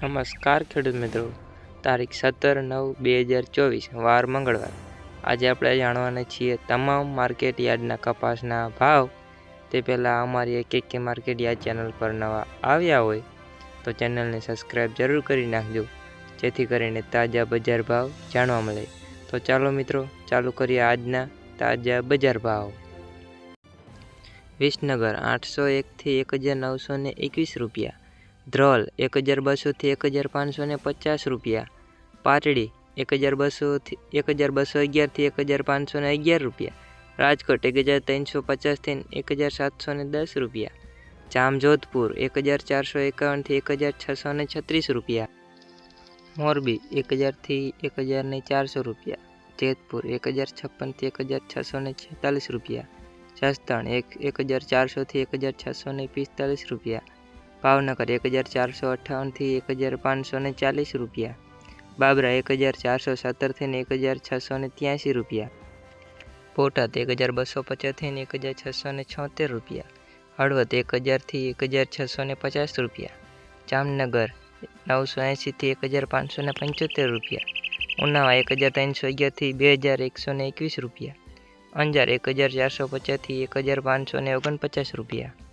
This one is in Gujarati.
નમસ્કાર ખેડૂત મિત્રો, તારીખ સત્તર નવ બે હજાર ચોવીસ, વાર મંગળવાર. આજે આપણે જાણવાના છીએ તમામ માર્કેટ યાર્ડના કપાસના ભાવ. તે પહેલાં અમારી એક એક માર્કેટ યાર્ડ ચેનલ પર નવા આવ્યા હોય, તો ચેનલને સબસ્ક્રાઈબ જરૂર કરી નાખજો, જેથી કરીને તાજા બજાર ભાવ જાણવા મળે. તો ચાલો મિત્રો, ચાલુ કરીએ આજના તાજા બજાર ભાવ. વિસનગર આઠસો એકથી એક હજાર નવસો એકવીસ રૂપિયા. ધ્રોલ એક હજાર બસોથી એક હજાર પાંચસો ને પચાસ રૂપિયા. પાટડી એક હજાર બસોથી એક હજાર બસો અગિયારથી એક હજાર પાંચસો ને અગિયાર રૂપિયા. રાજકોટ એક હજાર ત્રણસો પચાસથી એક હજાર સાતસો ને દસ રૂપિયા. જામજોધપુર એક હજાર ચારસો એકાવનથી એક હજાર છસો ને છત્રીસ રૂપિયા. મોરબી એક હજારથી એક હજાર ને ચારસો રૂપિયા. જેતપુર એક હજાર છપ્પનથી એક હજાર છસો ને છેતાલીસ રૂપિયા. જસદણ એક એક હજાર ચારસોથી એક હજાર છસો ને પિસ્તાલીસ રૂપિયા. ભાવનગર એક હજાર ચારસો અઠ્ઠાવનથી એક હજાર પાંચસો ને ચાલીસ રૂપિયા બાબરા એક હજાર ચારસો સત્તરથી એક હજાર છસો ને ત્યાંસી રૂપિયા બોટાદ એક હજાર બસો પચાસથી એક હજાર છસો ને છોતેર રૂપિયા હળવદ એક હજારથી એક હજાર છસો ને પચાસ રૂપિયા જામનગર નવસો એંશીથી એક હજાર પાંચસો ને પંચોતેર રૂપિયા ઉનાવા એક હજાર ત્રણસો અગિયારથી બે હજાર એકસો ને એકવીસ રૂપિયા અંજાર એક હજાર ચારસો પચાસથી એક હજાર પાંચસો ને ઓગણપચાસ રૂપિયા